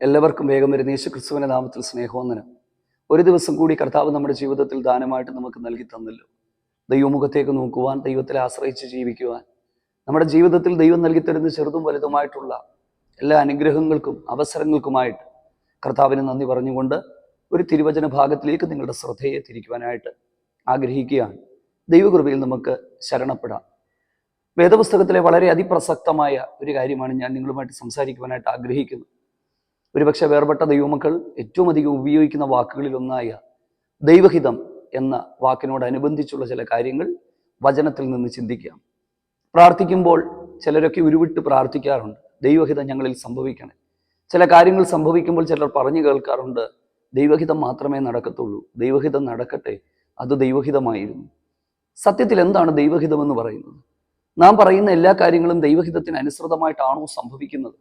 എല്ലാവർക്കും വേഗം വരുന്ന യേശു ക്രിസ്തുവിന്റെ നാമത്തിൽ സ്നേഹവന്ദനം. ഒരു ദിവസം കൂടി കർത്താവ് നമ്മുടെ ജീവിതത്തിൽ ദാനമായിട്ട് നമുക്ക് നൽകി തന്നല്ലോ. ദൈവമുഖത്തേക്ക് നോക്കുവാൻ ദൈവത്തിൽ ആശ്രയിച്ച് ജീവിക്കുവാൻ. നമ്മുടെ ജീവിതത്തിൽ ദൈവം നൽകി തരുന്ന ചെറുതും വലുതുമായിട്ടുള്ള എല്ലാ അനുഗ്രഹങ്ങൾക്കും അവസരങ്ങൾക്കുമായിട്ട് കർത്താവിന് നന്ദി പറഞ്ഞുകൊണ്ട് ഒരു തിരുവചന ഭാഗത്തിലേക്ക് നിങ്ങളുടെ ശ്രദ്ധയെ തിരിക്കുവാനായിട്ട് ആഗ്രഹിക്കുകയാണ്. ദൈവകൃപയിൽ നമുക്ക് ശരണപ്പെടാം. വേദപുസ്തകത്തിലെ വളരെ അതിപ്രസക്തമായ ഒരു കാര്യമാണ് ഞാൻ നിങ്ങളുമായിട്ട് സംസാരിക്കുവാനായിട്ട് ആഗ്രഹിക്കുന്നത്. ഒരുപക്ഷെ വേർപെട്ട ദൈവമക്കൾ ഏറ്റവും അധികം ഉപയോഗിക്കുന്ന വാക്കുകളിലൊന്നായ ദൈവഹിതം എന്ന വാക്കിനോടനുബന്ധിച്ചുള്ള ചില കാര്യങ്ങൾ വചനത്തിൽ നിന്ന് ചിന്തിക്കാം. പ്രാർത്ഥിക്കുമ്പോൾ ചിലരൊക്കെ ഉരുവിട്ട് പ്രാർത്ഥിക്കാറുണ്ട്. ദൈവഹിതം ഞങ്ങളിൽ സംഭവിക്കണം. ചില കാര്യങ്ങൾ സംഭവിക്കുമ്പോൾ ചിലർ പറഞ്ഞു കേൾക്കാറുണ്ട്. ദൈവഹിതം മാത്രമേ നടക്കത്തുള്ളൂ. ദൈവഹിതം നടക്കട്ടെ. അത് ദൈവഹിതമായിരുന്നു. സത്യത്തിൽ എന്താണ് ദൈവഹിതം എന്ന് പറയുന്നത്? നാം പറയുന്ന എല്ലാ കാര്യങ്ങളും ദൈവഹിതത്തിന് അനുസൃതമായിട്ടാണോ സംഭവിക്കുന്നത്?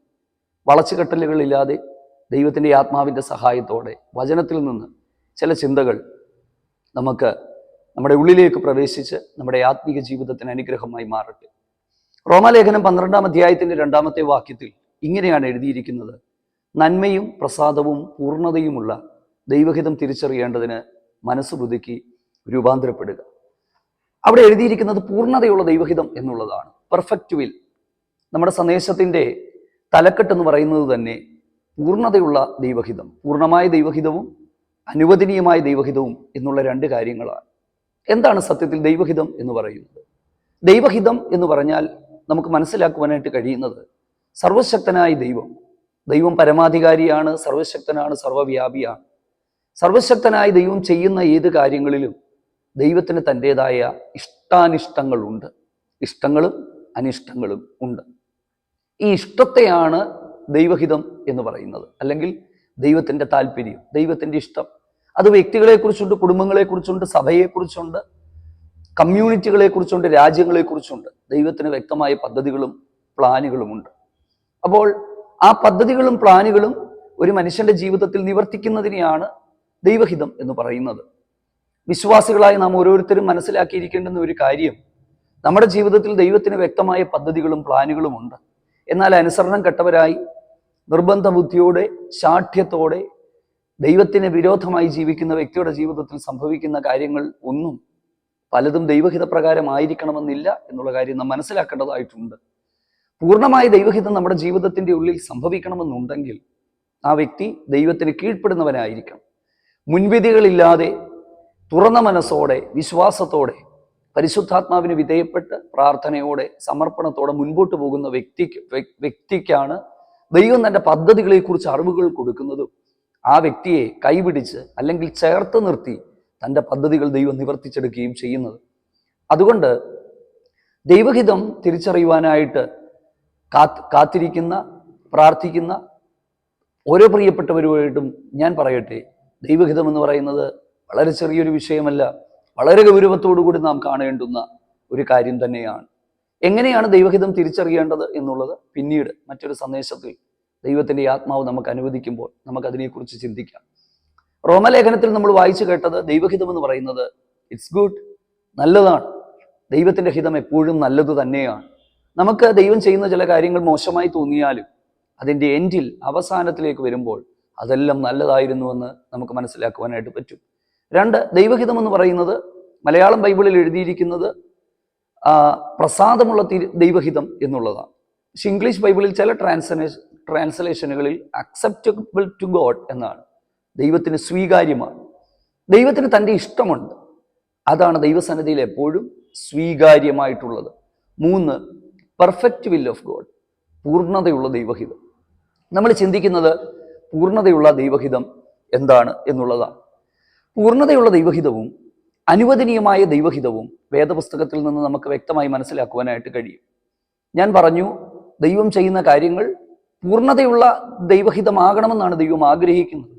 വളച്ചുകെട്ടലുകളില്ലാതെ ദൈവത്തിന്റെ ആത്മാവിന്റെ സഹായത്തോടെ വചനത്തിൽ നിന്ന് ചില ചിന്തകൾ നമുക്ക് നമ്മുടെ ഉള്ളിലേക്ക് പ്രവേശിച്ച് നമ്മുടെ ആത്മീക ജീവിതത്തിന് അനുഗ്രഹമായി മാറട്ടെ. റോമാലേഖനം പന്ത്രണ്ടാം അധ്യായത്തിന്റെ രണ്ടാമത്തെ വാക്യത്തിൽ ഇങ്ങനെയാണ് എഴുതിയിരിക്കുന്നത്. നന്മയും പ്രസാദവും പൂർണതയുമുള്ള ദൈവഹിതം തിരിച്ചറിയേണ്ടതിന് മനസ്സ് പുതുക്കി രൂപാന്തരപ്പെടുക. അവിടെ എഴുതിയിരിക്കുന്നത് പൂർണതയുള്ള ദൈവഹിതം എന്നുള്ളതാണ്. പെർഫെക്റ്റ് വിൽ നമ്മുടെ സന്ദേശത്തിന്റെ തലക്കെട്ട് എന്ന് പറയുന്നത് തന്നെ പൂർണതയുള്ള ദൈവഹിതം പൂർണമായ ദൈവഹിതവും അനുവദനീയമായ ദൈവഹിതവും എന്നുള്ള രണ്ട് കാര്യങ്ങളാണ്. എന്താണ് സത്യത്തിൽ ദൈവഹിതം എന്ന് പറയുന്നത്? ദൈവഹിതം എന്ന് പറഞ്ഞാൽ നമുക്ക് മനസ്സിലാക്കുവാനായിട്ട് കഴിയുന്നത് സർവശക്തനായ ദൈവം ദൈവം പരമാധികാരിയാണ് സർവശക്തനാണ് സർവവ്യാപിയാണ്. സർവശക്തനായ ദൈവം ചെയ്യുന്ന ഏത് കാര്യങ്ങളിലും ദൈവത്തിന് തന്റെതായ ഇഷ്ടാനിഷ്ടങ്ങളുണ്ട്. ഇഷ്ടങ്ങളും അനിഷ്ടങ്ങളും ഉണ്ട്. ഈ ഇഷ്ടത്തെയാണ് ദൈവഹിതം എന്ന് പറയുന്നത്. അല്ലെങ്കിൽ ദൈവത്തിന്റെ താല്പര്യം ദൈവത്തിന്റെ ഇഷ്ടം. അത് വ്യക്തികളെക്കുറിച്ചുണ്ട് കുടുംബങ്ങളെക്കുറിച്ചുണ്ട് സഭയെക്കുറിച്ചുണ്ട് കമ്മ്യൂണിറ്റികളെക്കുറിച്ചുണ്ട് രാജ്യങ്ങളെക്കുറിച്ചുണ്ട്. ദൈവത്തിന് വ്യക്തമായ പദ്ധതികളും പ്ലാനുകളുമുണ്ട്. അപ്പോൾ ആ പദ്ധതികളും പ്ലാനുകളും ഒരു മനുഷ്യന്റെ ജീവിതത്തിൽ നിവർത്തിക്കുന്നതിനെയാണ് ദൈവഹിതം എന്ന് പറയുന്നത്. വിശ്വാസികളായി നാം ഓരോരുത്തരും മനസ്സിലാക്കിയിരിക്കേണ്ടുന്ന ഒരു കാര്യം നമ്മുടെ ജീവിതത്തിൽ ദൈവത്തിന് വ്യക്തമായ പദ്ധതികളും പ്ലാനുകളും ഉണ്ട് എന്നാൽ അനുസരണം കെട്ടവരായി നിർബന്ധ ബുദ്ധിയോടെ ശാഠ്യത്തോടെ ദൈവത്തിന് വിരോധമായി ജീവിക്കുന്ന വ്യക്തിയുടെ ജീവിതത്തിൽ സംഭവിക്കുന്ന കാര്യങ്ങൾ ഒന്നും പലതും ദൈവഹിതപ്രകാരമായിരിക്കണമെന്നില്ല എന്നുള്ള കാര്യം നാം മനസ്സിലാക്കേണ്ടതായിട്ടുണ്ട്. പൂർണമായ ദൈവഹിതം നമ്മുടെ ജീവിതത്തിന്റെ ഉള്ളിൽ സംഭവിക്കണമെന്നുണ്ടെങ്കിൽ ആ വ്യക്തി ദൈവത്തിന് കീഴ്പ്പെടുന്നവനായിരിക്കണം. മുൻവിധികളില്ലാതെ തുറന്ന മനസ്സോടെ വിശ്വാസത്തോടെ പരിശുദ്ധാത്മാവിന് വിധേയപ്പെട്ട് പ്രാർത്ഥനയോടെ സമർപ്പണത്തോടെ മുൻപോട്ട് പോകുന്ന വ്യക്തിക്ക് വ്യക്തിക്കാണ് ദൈവം തന്റെ പദ്ധതികളെക്കുറിച്ച് അറിവുകൾ കൊടുക്കുന്നതും ആ വ്യക്തിയെ കൈപിടിച്ച് അല്ലെങ്കിൽ ചേർത്ത് നിർത്തി തന്റെ പദ്ധതികൾ ദൈവം നിവർത്തിച്ചെടുക്കുകയും ചെയ്യുന്നത്. അതുകൊണ്ട് ദൈവഹിതം തിരിച്ചറിയുവാനായിട്ട് കാത്ത് കാത്തിരിക്കുന്ന പ്രാർത്ഥിക്കുന്ന ഓരോ പ്രിയപ്പെട്ടവരുമായിട്ടും ഞാൻ പറയട്ടെ ദൈവഹിതം എന്ന് പറയുന്നത് വളരെ ചെറിയൊരു വിഷയമല്ല വളരെ ഗൗരവത്തോടു കൂടി നാം കാണേണ്ടുന്ന ഒരു കാര്യം തന്നെയാണ്. എങ്ങനെയാണ് ദൈവഹിതം തിരിച്ചറിയേണ്ടത് എന്നുള്ളത് പിന്നീട് മറ്റൊരു സന്ദേശത്തിൽ ദൈവത്തിന്റെ ആത്മാവ് നമുക്ക് അനുവദിക്കുമ്പോൾ നമുക്ക് അതിനെക്കുറിച്ച് ചിന്തിക്കാം. റോമലേഖനത്തിൽ നമ്മൾ വായിച്ചു കേട്ടത് ദൈവഹിതം എന്ന് പറയുന്നത് ഇറ്റ്സ് ഗുഡ് നല്ലതാണ്. ദൈവത്തിന്റെ ഹിതം എപ്പോഴും നല്ലത് തന്നെയാണ്. നമുക്ക് ദൈവം ചെയ്യുന്ന ചില കാര്യങ്ങൾ മോശമായി തോന്നിയാലും അതിന്റെ എൻഡിൽ അവസാനത്തിലേക്ക് വരുമ്പോൾ അതെല്ലാം നല്ലതായിരുന്നുവെന്ന് നമുക്ക് മനസ്സിലാക്കുവാനായിട്ട് പറ്റും. രണ്ട് ദൈവഹിതം എന്ന് പറയുന്നത് മലയാളം ബൈബിളിൽ എഴുതിയിരിക്കുന്നത് പ്രസാദമുള്ള ദൈവഹിതം എന്നുള്ളതാണ്. പക്ഷെ ഇംഗ്ലീഷ് ബൈബിളിൽ ചില ട്രാൻസ്ലേഷൻ ട്രാൻസ്ലേഷനുകളിൽ അക്സെപ്റ്റബിൾ ടു ഗോഡ് എന്നാണ്. ദൈവത്തിന് സ്വീകാര്യമാണ്. ദൈവത്തിന് തന്റെ ഇഷ്ടമുണ്ട്. അതാണ് ദൈവസന്നിധിയിൽ എപ്പോഴും സ്വീകാര്യമായിട്ടുള്ളത്. മൂന്ന് പെർഫെക്റ്റ് വിൽ ഓഫ് ഗോഡ് പൂർണതയുള്ള ദൈവഹിതം. നമ്മൾ ചിന്തിക്കുന്നത് പൂർണതയുള്ള ദൈവഹിതം എന്താണ് എന്നുള്ളതാണ്. പൂർണതയുള്ള ദൈവഹിതവും അനുവദനീയമായ ദൈവഹിതവും വേദപുസ്തകത്തിൽ നിന്ന് നമുക്ക് വ്യക്തമായി മനസ്സിലാക്കുവാനായിട്ട് കഴിയും. ഞാൻ പറഞ്ഞു ദൈവം ചെയ്യുന്ന കാര്യങ്ങൾ പൂർണതയുള്ള ദൈവഹിതമാകണമെന്നാണ് ദൈവം ആഗ്രഹിക്കുന്നത്.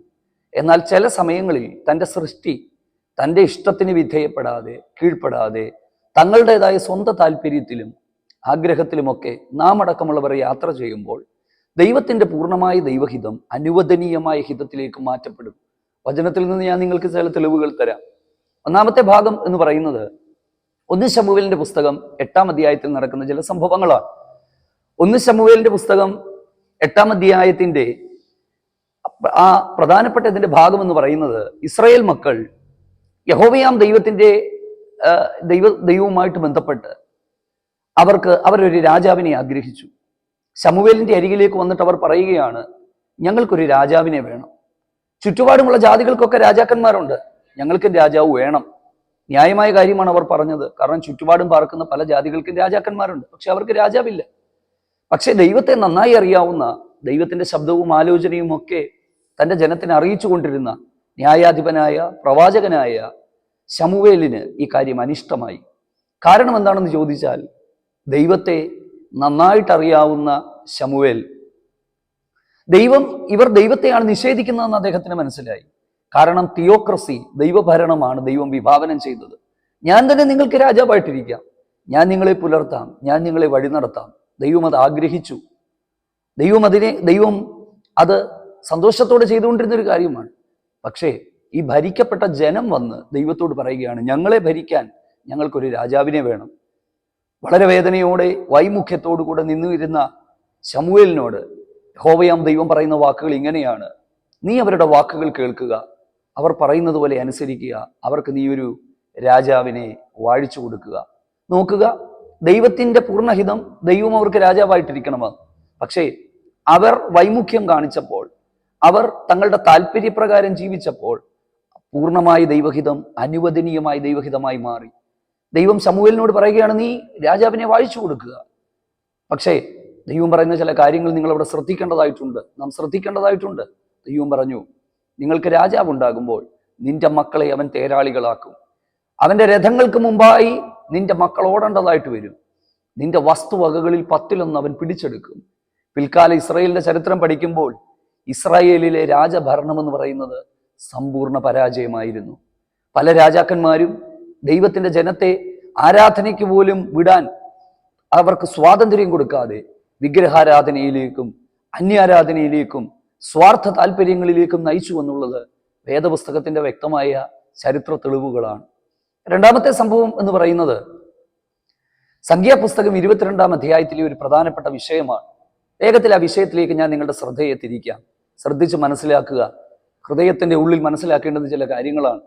എന്നാൽ ചില സമയങ്ങളിൽ തന്റെ സൃഷ്ടി തന്റെ ഇഷ്ടത്തിന് വിധേയപ്പെടാതെ കീഴ്പ്പെടാതെ തങ്ങളുടേതായ സ്വന്തം താല്പര്യത്തിലും ആഗ്രഹത്തിലുമൊക്കെ നാം അടക്കമുള്ളവർ യാത്ര ചെയ്യുമ്പോൾ ദൈവത്തിന്റെ പൂർണമായ ദൈവഹിതം അനുവദനീയമായ ഹിതത്തിലേക്ക് മാറ്റപ്പെടും. വചനത്തിൽ നിന്ന് ഞാൻ നിങ്ങൾക്ക് ചില തെളിവുകൾ തരാം. ഒന്നാമത്തെ ഭാഗം എന്ന് പറയുന്നത് ഒന്ന് ശമുവേലിന്റെ പുസ്തകം എട്ടാം അധ്യായത്തിൽ നടക്കുന്ന ചില സംഭവങ്ങളാണ്. ഒന്ന് ശമുവേലിന്റെ പുസ്തകം എട്ടാം അധ്യായത്തിന്റെ ആ പ്രധാനപ്പെട്ട ഇതിന്റെ ഭാഗം എന്ന് പറയുന്നത് ഇസ്രായേൽ മക്കൾ യഹോവയാം ദൈവത്തിന്റെ ദൈവ ദൈവവുമായിട്ട് ബന്ധപ്പെട്ട് അവർക്ക് അവരൊരു രാജാവിനെ ആഗ്രഹിച്ചു. ശമുവേലിന്റെ അരികിലേക്ക് വന്നിട്ട് അവർ പറയുകയാണ് ഞങ്ങൾക്കൊരു രാജാവിനെ വേണം. ചുറ്റുപാടുമുള്ള ജാതികൾക്കൊക്കെ രാജാക്കന്മാരുണ്ട്. ഞങ്ങൾക്കും രാജാവ് വേണം. ന്യായമായ കാര്യമാണ് അവർ പറഞ്ഞത്. കാരണം ചുറ്റുപാടും പാർക്കുന്ന പല ജാതികൾക്കും രാജാക്കന്മാരുണ്ട്. പക്ഷെ അവർക്ക് രാജാവില്ല. പക്ഷെ ദൈവത്തെ നന്നായി അറിയാവുന്ന ദൈവത്തിന്റെ ശബ്ദവും ആലോചനയും ഒക്കെ തന്റെ ജനത്തിനെ അറിയിച്ചു കൊണ്ടിരുന്ന ന്യായാധിപനായ പ്രവാചകനായ ശമുവേലിന് ഈ കാര്യം അനിഷ്ടമായി. കാരണം എന്താണെന്ന് ചോദിച്ചാൽ ദൈവത്തെ നന്നായിട്ട് അറിയാവുന്ന ശമുവേൽ. ദൈവം ഇവർ ദൈവത്തെയാണ് നിഷേധിക്കുന്നതെന്ന് അദ്ദേഹത്തിന് മനസ്സിലായി. കാരണം തിയോക്രസി ദൈവഭരണമാണ് ദൈവം വിഭാവനം ചെയ്തത്. ഞാൻ തന്നെ നിങ്ങൾക്ക് രാജാവായിട്ടിരിക്കാം. ഞാൻ നിങ്ങളെ പുലർത്താം. ഞാൻ നിങ്ങളെ വഴി നടത്താം. ദൈവം അത് ആഗ്രഹിച്ചു. ദൈവം അതിനെ ദൈവം അത് സന്തോഷത്തോടെ ചെയ്തുകൊണ്ടിരുന്ന ഒരു കാര്യമാണ്. പക്ഷേ ഈ ഭരിക്കപ്പെട്ട ജനം വന്ന് ദൈവത്തോട് പറയുകയാണ് ഞങ്ങളെ ഭരിക്കാൻ ഞങ്ങൾക്കൊരു രാജാവിനെ വേണം. വളരെ വേദനയോടെ വൈമുഖ്യത്തോടു കൂടെ നിന്നിരുന്ന ശമുവേലിനോട് ഹോവയാം ദൈവം പറയുന്ന വാക്കുകൾ ഇങ്ങനെയാണ്. നീ അവരുടെ വാക്കുകൾ കേൾക്കുക. അവർ പറയുന്നത് പോലെ അനുസരിക്കുക. അവർക്ക് നീ ഒരു രാജാവിനെ വാഴിച്ചു കൊടുക്കുക. നോക്കുക ദൈവത്തിന്റെ പൂർണഹിതം ദൈവം അവർക്ക് രാജാവായിട്ടിരിക്കണമെന്ന് പക്ഷേ അവർ വൈമുഖ്യം കാണിച്ചപ്പോൾ അവർ തങ്ങളുടെ താല്പര്യപ്രകാരം ജീവിച്ചപ്പോൾ പൂർണമായ ദൈവഹിതം അനുവദനീയമായ ദൈവഹിതമായി മാറി. ദൈവം സമൂഹലിനോട് പറയുകയാണ് നീ രാജാവിനെ വായിച്ചു കൊടുക്കുക. പക്ഷേ ദൈവം പറയുന്ന ചില കാര്യങ്ങൾ നിങ്ങൾ അവിടെ ശ്രദ്ധിക്കേണ്ടതായിട്ടുണ്ട്. നാം ശ്രദ്ധിക്കേണ്ടതായിട്ടുണ്ട്. ദൈവം പറഞ്ഞു നിങ്ങൾക്ക് രാജാവുണ്ടാകുമ്പോൾ നിന്റെ മക്കളെ അവൻ തേരാളികളാക്കും. അവന്റെ രഥങ്ങൾക്ക് മുമ്പായി നിന്റെ മക്കൾ ഓടേണ്ടതായിട്ട് വരും. നിന്റെ വസ്തുവകകളിൽ പത്തിലൊന്ന് അവൻ പിടിച്ചെടുക്കും. പിൽക്കാല ഇസ്രായേലിന്റെ ചരിത്രം പഠിക്കുമ്പോൾ ഇസ്രായേലിലെ രാജഭരണം എന്ന് പറയുന്നത് സമ്പൂർണ പരാജയമായിരുന്നു. പല രാജാക്കന്മാരും ദൈവത്തിന്റെ ജനത്തെ ആരാധനയ്ക്ക് പോലും വിടാൻ അവർക്ക് സ്വാതന്ത്ര്യം കൊടുക്കാതെ വിഗ്രഹാരാധനയിലേക്കും അന്യാരാധനയിലേക്കും സ്വാർത്ഥ താല്പര്യങ്ങളിലേക്കും നയിച്ചു എന്നുള്ളത് വേദപുസ്തകത്തിന്റെ വ്യക്തമായ ചരിത്ര തെളിവുകളാണ്. രണ്ടാമത്തെ സംഭവം എന്ന് പറയുന്നത് സംഖ്യാപുസ്തകം ഇരുപത്തിരണ്ടാം അധ്യായത്തിലെ ഒരു പ്രധാനപ്പെട്ട വിഷയമാണ്. വേഗത്തിൽ ആ വിഷയത്തിലേക്ക് ഞാൻ നിങ്ങളുടെ ശ്രദ്ധയെ തിരിക്കാം. ശ്രദ്ധിച്ച് മനസ്സിലാക്കുക. ഹൃദയത്തിന്റെ ഉള്ളിൽ മനസ്സിലാക്കേണ്ടുന്ന ചില കാര്യങ്ങളാണ്.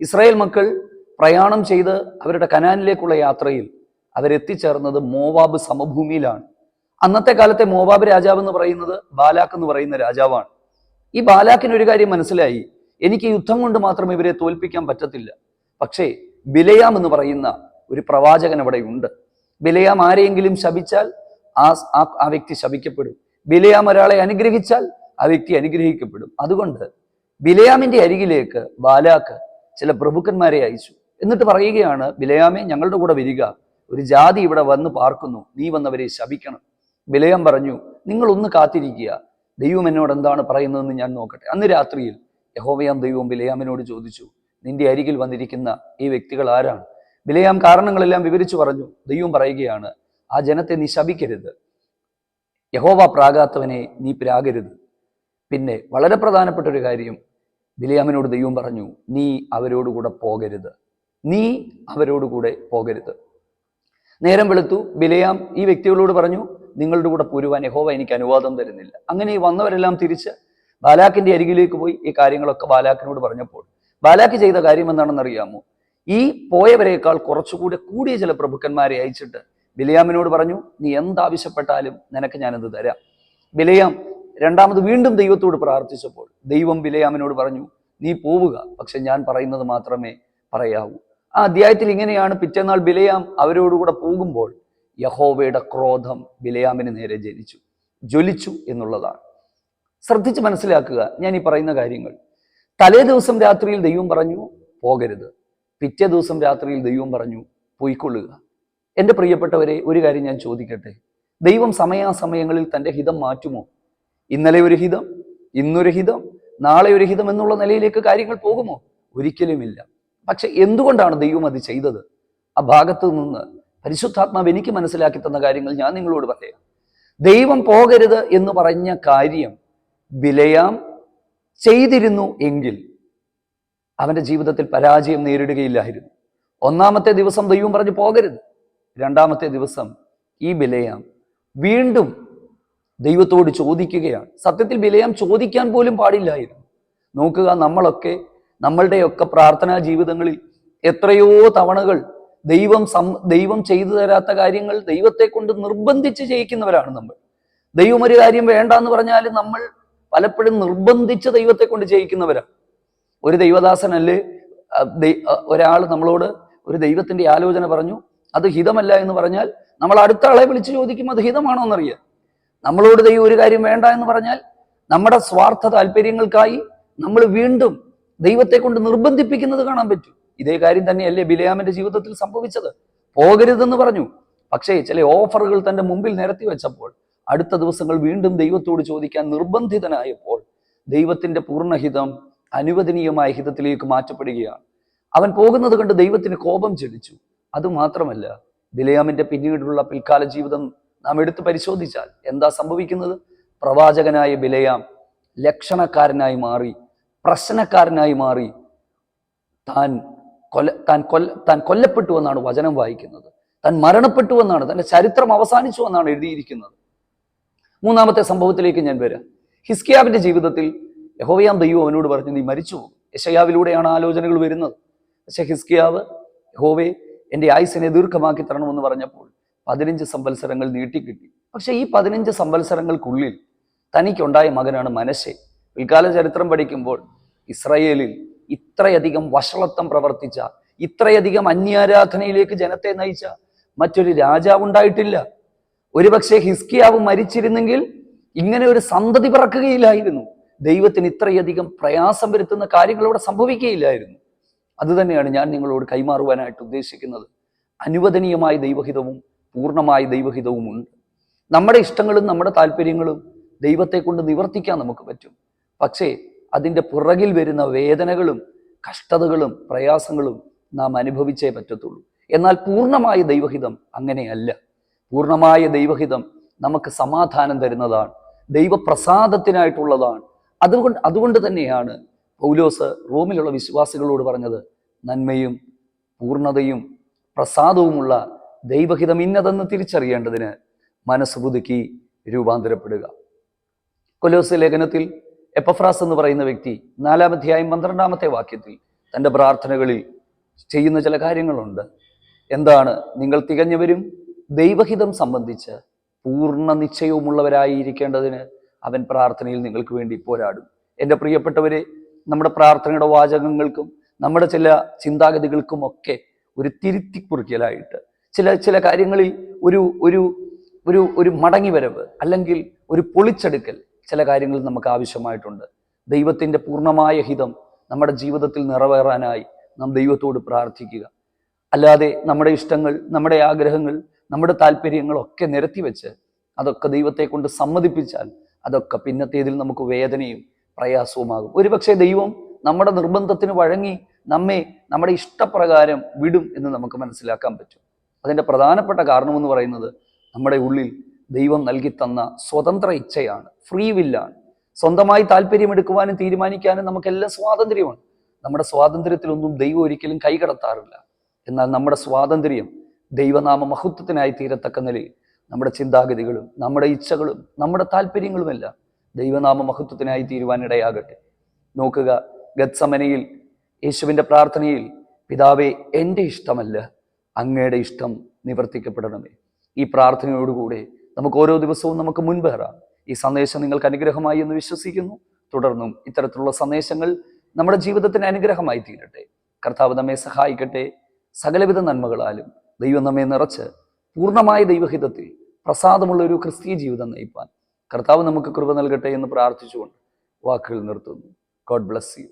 ഇസ്രായേൽ മക്കൾ പ്രയാണം ചെയ്ത് അവരുടെ കനാനിലേക്കുള്ള യാത്രയിൽ അവരെത്തിച്ചേർന്നത് മോവാബ് സമഭൂമിയിലാണ്. അന്നത്തെ കാലത്തെ മോവാബ് രാജാവ് എന്ന് പറയുന്നത് ബാലാക്ക് എന്ന് പറയുന്ന രാജാവാണ്. ഈ ബാലാക്കിന് ഒരു കാര്യം മനസ്സിലായി. എനിക്ക് യുദ്ധം കൊണ്ട് മാത്രം ഇവരെ തോൽപ്പിക്കാൻ പറ്റത്തില്ല. പക്ഷേ ബിലയാം എന്ന് പറയുന്ന ഒരു പ്രവാചകൻ അവിടെ ഉണ്ട്. ബിലയാം ആരെയെങ്കിലും ശപിച്ചാൽ ആ ആ- വ്യക്തി ശപിക്കപ്പെടും. ബിലയാം ഒരാളെ അനുഗ്രഹിച്ചാൽ ആ വ്യക്തി അനുഗ്രഹിക്കപ്പെടും. അതുകൊണ്ട് ബിലയാമിന്റെ അരികിലേക്ക് ബാലാക്ക് ചില പ്രഭുക്കന്മാരെ അയച്ചു. എന്നിട്ട് പറയുകയാണ് ബിലയാമെ ഞങ്ങളുടെ കൂടെ വരിക. ഒരു ജാതി ഇവിടെ വന്ന് പാർക്കുന്നു. നീ വന്നവരെ ശപിക്കണം. ബിലയാം പറഞ്ഞു നിങ്ങൾ ഒന്ന് കാത്തിരിക്കുക. ദൈവം എന്നോട് എന്താണ് പറയുന്നതെന്ന് ഞാൻ നോക്കട്ടെ. അന്ന് രാത്രിയിൽ യഹോവയാം ദൈവം ബിലയാമിനോട് ചോദിച്ചു നിന്റെ അരികിൽ വന്നിരിക്കുന്ന ഈ വ്യക്തികൾ ആരാണ്? ബിലയാം കാരണങ്ങളെല്ലാം വിവരിച്ചു പറഞ്ഞു ദൈവം പറയുകയാണ് ആ ജനത്തെ നീ ശപിക്കരുത്. യഹോവ പ്രാകാത്തവനെ നീ പ്രാകരുത്. പിന്നെ വളരെ പ്രധാനപ്പെട്ട ഒരു കാര്യം വിലയാമിനോട് ദൈവം പറഞ്ഞു നീ അവരോടുകൂടെ പോകരുത്. നീ അവരോടുകൂടെ പോകരുത്. നേരം വെളുത്തു ബിലയാം ഈ വ്യക്തികളോട് പറഞ്ഞു നിങ്ങളുടെ കൂടെ പോരുവാൻ യഹോവ എനിക്ക് അനുവാദം തരുന്നില്ല. അങ്ങനെ ഈ വന്നവരെല്ലാം തിരിച്ച് ബാലാക്കിന്റെ അരികിലേക്ക് പോയി ഈ കാര്യങ്ങളൊക്കെ ബാലാക്കിനോട് പറഞ്ഞപ്പോൾ ബാലാക്ക് ചെയ്ത കാര്യം എന്താണെന്ന് അറിയാമോ? ഈ പോയവരേക്കാൾ കുറച്ചുകൂടെ കൂടിയ ചില പ്രഭുക്കന്മാരെ അയച്ചിട്ട് ബിലയാമിനോട് പറഞ്ഞു നീ എന്താവശ്യപ്പെട്ടാലും നിനക്ക് ഞാനത് തരാം. ബിലയാം രണ്ടാമത് വീണ്ടും ദൈവത്തോട് പ്രാർത്ഥിച്ചപ്പോൾ ദൈവം ബിലയാമിനോട് പറഞ്ഞു നീ പോവുക പക്ഷെ ഞാൻ പറയുന്നത് മാത്രമേ പറയാവൂ. ആ അധ്യായത്തിൽ ഇങ്ങനെയാണ് പിറ്റേന്നാൾ ബിലയാം അവരോടുകൂടെ പോകുമ്പോൾ യഹോവയുടെ ക്രോധം ബിലയാമിന് നേരെ ജനിച്ചു. ജ്വലിച്ചു എന്നുള്ളതാണ്. ശ്രദ്ധിച്ച് മനസ്സിലാക്കുക ഞാൻ ഈ പറയുന്ന കാര്യങ്ങൾ. തലേ ദിവസം രാത്രിയിൽ ദൈവം പറഞ്ഞു പോകരുത്. പിറ്റേ ദിവസം രാത്രിയിൽ ദൈവം പറഞ്ഞു പോയിക്കൊള്ളുക. എന്റെ പ്രിയപ്പെട്ടവരെ ഒരു കാര്യം ഞാൻ ചോദിക്കട്ടെ? ദൈവം സമയാസമയങ്ങളിൽ തന്റെ ഹിതം മാറ്റുമോ? ഇന്നലെ ഒരു ഹിതം ഇന്നൊരു ഹിതം നാളെ ഒരു ഹിതം എന്നുള്ള നിലയിലേക്ക് കാര്യങ്ങൾ പോകുമോ? ഒരിക്കലുമില്ല. പക്ഷെ എന്തുകൊണ്ടാണ് ദൈവം അത് ചെയ്തത്? ആ ഭാഗത്ത് നിന്ന് പരിശുദ്ധാത്മാവ് എനിക്ക് മനസ്സിലാക്കി തന്ന കാര്യങ്ങൾ ഞാൻ നിങ്ങളോട് പറയാം. ദൈവം പോകരുത് എന്ന് പറഞ്ഞ കാര്യം വിലയാം ചെയ്തിരുന്നു എങ്കിൽ അവന്റെ ജീവിതത്തിൽ പരാജയം നേരിടുകയില്ലായിരുന്നു. ഒന്നാമത്തെ ദിവസം ദൈവം പറഞ്ഞു പോകരുത്. രണ്ടാമത്തെ ദിവസം ഈ ബിലയാം വീണ്ടും ദൈവത്തോട് ചോദിക്കുകയാണ്. സത്യത്തിൽ ബിലയാം ചോദിക്കാൻ പോലും പാടില്ലായിരുന്നു. നോക്കുക നമ്മളൊക്കെ നമ്മളുടെയൊക്കെ പ്രാർത്ഥനാ ജീവിതങ്ങളിൽ എത്രയോ തവണകൾ ദൈവം സം ദൈവം ചെയ്തു തരാത്ത കാര്യങ്ങൾ ദൈവത്തെ കൊണ്ട് നിർബന്ധിച്ച് ചെയ്യിക്കുന്നവരാണ് നമ്മൾ. ദൈവം ഒരു കാര്യം വേണ്ട എന്ന് പറഞ്ഞാൽ നമ്മൾ പലപ്പോഴും നിർബന്ധിച്ച് ദൈവത്തെ കൊണ്ട് ചെയ്യിക്കുന്നവരാണ് ഒരു ദൈവദാസനല്ലേ ഒരാൾ നമ്മളോട് ഒരു ദൈവത്തിന്റെ ആലോചന പറഞ്ഞു അത് ഹിതമല്ല എന്ന് പറഞ്ഞാൽ നമ്മൾ അടുത്ത ആളെ വിളിച്ച് ചോദിക്കും അത് ഹിതമാണോ എന്നറിയാം. നമ്മളോട് ദൈവം ഒരു കാര്യം വേണ്ട എന്ന് പറഞ്ഞാൽ നമ്മുടെ സ്വാർത്ഥ താല്പര്യങ്ങൾക്കായി നമ്മൾ വീണ്ടും ദൈവത്തെ കൊണ്ട് നിർബന്ധിപ്പിക്കുന്നത് കാണാൻ പറ്റും. ഇതേ കാര്യം തന്നെയല്ലേ ബിലയാമിന്റെ ജീവിതത്തിൽ സംഭവിച്ചത്? പോകരുതെന്ന് പറഞ്ഞു. പക്ഷേ ചില ഓഫറുകൾ തന്റെ മുമ്പിൽ നിരത്തി വെച്ചപ്പോൾ അടുത്ത ദിവസങ്ങൾ വീണ്ടും ദൈവത്തോട് ചോദിക്കാൻ നിർബന്ധിതനായപ്പോൾ ദൈവത്തിന്റെ പൂർണഹിതം അനുവദനീയമായ ഹിതത്തിലേക്ക് മാറ്റപ്പെടുകയാണ്. അവൻ പോകുന്നത് കണ്ട് ദൈവത്തിന് കോപം ചെടിച്ചു അതുമാത്രമല്ല ബിലയാമിന്റെ പിന്നീടുള്ള പിൽക്കാല ജീവിതം നാം എടുത്തു പരിശോധിച്ചാൽ എന്താ സംഭവിക്കുന്നത്? പ്രവാചകനായ ബിലയാം ലക്ഷണക്കാരനായി മാറി പ്രശ്നക്കാരനായി മാറി താൻ കൊല താൻ കൊല്ല താൻ കൊല്ലപ്പെട്ടു എന്നാണ് വചനം വായിക്കുന്നത്. താൻ മരണപ്പെട്ടു എന്നാണ് തന്റെ ചരിത്രം അവസാനിച്ചു എന്നാണ് എഴുതിയിരിക്കുന്നത്. മൂന്നാമത്തെ സംഭവത്തിലേക്ക് ഞാൻ വരാം. ഹിസ്കിയാവിന്റെ ജീവിതത്തിൽ യഹോവയാം ദൈവം അവനോട് പറഞ്ഞു നീ മരിച്ചു യശയാവിലൂടെയാണ് ആലോചനകൾ വരുന്നത്. പക്ഷെ ഹിസ്കിയാവ് യഹോവേ എന്റെ ആയുസിനെ ദീർഘമാക്കി തരണമെന്ന് പറഞ്ഞപ്പോൾ പതിനഞ്ച് സംവത്സരങ്ങൾ നീട്ടിക്കിട്ടി. പക്ഷെ ഈ പതിനഞ്ച് സംവത്സരങ്ങൾക്കുള്ളിൽ തനിക്കുണ്ടായ മകനാണ് മനശ്ശെ. പിൽക്കാല ചരിത്രം പഠിക്കുമ്പോൾ ഇസ്രയേലിൽ ഇത്രയധികം വഷളത്വം പ്രവർത്തിച്ച ഇത്രയധികം അന്യാരാധനയിലേക്ക് ജനത്തെ നയിച്ച മറ്റൊരു രാജാവ് ഉണ്ടായിട്ടില്ല. ഒരുപക്ഷെ ഹിസ്കിയാവ് മരിച്ചിരുന്നെങ്കിൽ ഇങ്ങനെ ഒരു സന്തതി പിറക്കുകയില്ലായിരുന്നു. ദൈവത്തിന് ഇത്രയധികം പ്രയാസം വരുത്തുന്ന കാര്യങ്ങൾ ഇവിടെ സംഭവിക്കുകയില്ലായിരുന്നു. അതുതന്നെയാണ് ഞാൻ നിങ്ങളോട് കൈമാറുവാനായിട്ട് ഉദ്ദേശിക്കുന്നത്. അനുവദനീയമായ ദൈവഹിതവും പൂർണമായ ദൈവഹിതവും ഉണ്ട്. നമ്മുടെ ഇഷ്ടങ്ങളും നമ്മുടെ താല്പര്യങ്ങളും ദൈവത്തെ കൊണ്ട് നിവർത്തിക്കാൻ നമുക്ക് പറ്റും. പക്ഷേ അതിന്റെ പുറകിൽ വരുന്ന വേദനകളും കഷ്ടതകളും പ്രയാസങ്ങളും നാം അനുഭവിച്ചേ പറ്റത്തുള്ളൂ. എന്നാൽ പൂർണമായ ദൈവഹിതം അങ്ങനെയല്ല. പൂർണമായ ദൈവഹിതം നമുക്ക് സമാധാനം തരുന്നതാണ്. ദൈവപ്രസാദത്തിനായിട്ടുള്ളതാണ്. അതുകൊണ്ട് അതുകൊണ്ട് തന്നെയാണ് പൗലോസ് റോമിലുള്ള വിശ്വാസികളോട് പറഞ്ഞത് നന്മയും പൂർണതയും പ്രസാദവുമുള്ള ദൈവഹിതം ഇന്നതെന്ന് തിരിച്ചറിയേണ്ടതിന് മനസ്സ് പുതുക്കി രൂപാന്തരപ്പെടുക. കൊലോസ് ലേഖനത്തിൽ എപ്പഫ്രാസ് എന്ന് പറയുന്ന വ്യക്തി നാലാം അധ്യായം പന്ത്രണ്ടാമത്തെ വാക്യത്തിൽ തന്റെ പ്രാർത്ഥനകളിൽ ചെയ്യുന്ന ചില കാര്യങ്ങളുണ്ട്. എന്താണ്? നിങ്ങൾ തികഞ്ഞവരും ദൈവഹിതം സംബന്ധിച്ച് പൂർണ നിശ്ചയവുമുള്ളവരായിരിക്കേണ്ടതിന് അവൻ പ്രാർത്ഥനയിൽ നിങ്ങൾക്ക് വേണ്ടി പോരാടും. എന്റെ പ്രിയപ്പെട്ടവരെ നമ്മുടെ പ്രാർത്ഥനയുടെ വാചകങ്ങൾക്കും നമ്മുടെ ചില ചിന്താഗതികൾക്കും ഒക്കെ ഒരു തിരുത്തിക്കുറിക്കലായിട്ട് ചില ചില കാര്യങ്ങളിൽ ഒരു ഒരു ഒരു ഒരു മടങ്ങിവരവ് അല്ലെങ്കിൽ ഒരു പൊളിച്ചെടുക്കൽ ചില കാര്യങ്ങൾ നമുക്ക് ആവശ്യമായിട്ടുണ്ട്. ദൈവത്തിന്റെ പൂർണമായ ഹിതം നമ്മുടെ ജീവിതത്തിൽ നിറവേറാനായി നാം ദൈവത്തോട് പ്രാർത്ഥിക്കുക. അല്ലാതെ നമ്മുടെ ഇഷ്ടങ്ങൾ നമ്മുടെ ആഗ്രഹങ്ങൾ നമ്മുടെ താല്പര്യങ്ങളൊക്കെ നിരത്തി വെച്ച് അതൊക്കെ ദൈവത്തെ കൊണ്ട് സമ്മതിപ്പിച്ചാൽ അതൊക്കെ പിന്നത്തേതിൽ നമുക്ക് വേദനയും പ്രയാസവുമാകും. ഒരുപക്ഷെ ദൈവം നമ്മുടെ നിർബന്ധത്തിന് വഴങ്ങി നമ്മെ നമ്മുടെ ഇഷ്ടപ്രകാരം വിടും എന്ന് നമുക്ക് മനസ്സിലാക്കാൻ പറ്റും. അതിന്റെ പ്രധാനപ്പെട്ട കാരണമെന്ന് പറയുന്നത് നമ്മുടെ ഉള്ളിൽ ദൈവം നൽകി തന്ന സ്വതന്ത്ര ഇച്ഛയാണ്. ഫ്രീ വില്ലാണ് സ്വന്തമായി താല്പര്യമെടുക്കുവാനും തീരുമാനിക്കാനും നമുക്കെല്ലാം സ്വാതന്ത്ര്യമാണ്. നമ്മുടെ സ്വാതന്ത്ര്യത്തിലൊന്നും ദൈവം ഒരിക്കലും കൈകടത്താറില്ല എന്നാൽ നമ്മുടെ സ്വാതന്ത്ര്യം ദൈവനാമ മഹത്വത്തിനായി തീരത്തക്ക നിലയിൽ നമ്മുടെ ചിന്താഗതികളും നമ്മുടെ ഇച്ഛകളും നമ്മുടെ താല്പര്യങ്ങളുമെല്ലാം ദൈവനാമ മഹത്വത്തിനായി തീരുവാനിടയാകട്ടെ. നോക്കുക ഗത്സമനയിൽ യേശുവിന്റെ പ്രാർത്ഥനയിൽ പിതാവേ എന്റെ ഇഷ്ടമല്ല അങ്ങയുടെ ഇഷ്ടം നിവർത്തിക്കപ്പെടണമേ. ഈ പ്രാർത്ഥനയോടുകൂടെ നമുക്ക് ഓരോ ദിവസവും നമുക്ക് മുൻപേറാം ഈ സന്ദേശം നിങ്ങൾക്ക് അനുഗ്രഹമായി എന്ന് വിശ്വസിക്കുന്നു. തുടർന്നും ഇത്തരത്തിലുള്ള സന്ദേശങ്ങൾ നമ്മുടെ ജീവിതത്തിന് അനുഗ്രഹമായി തീരട്ടെ. കർത്താവ് നമ്മെ സഹായിക്കട്ടെ. സകലവിധ നന്മകളാലും ദൈവം നമ്മെ നിറച്ച് പൂർണമായ ദൈവഹിതത്തിൽ പ്രസാദമുള്ള ഒരു ക്രിസ്തീയ ജീവിതം നയിപ്പാൻ കർത്താവ് നമുക്ക് കൃപ നൽകട്ടെ എന്ന് പ്രാർത്ഥിച്ചുകൊണ്ട് വാക്കുകൾ നിർത്തുന്നു. God bless you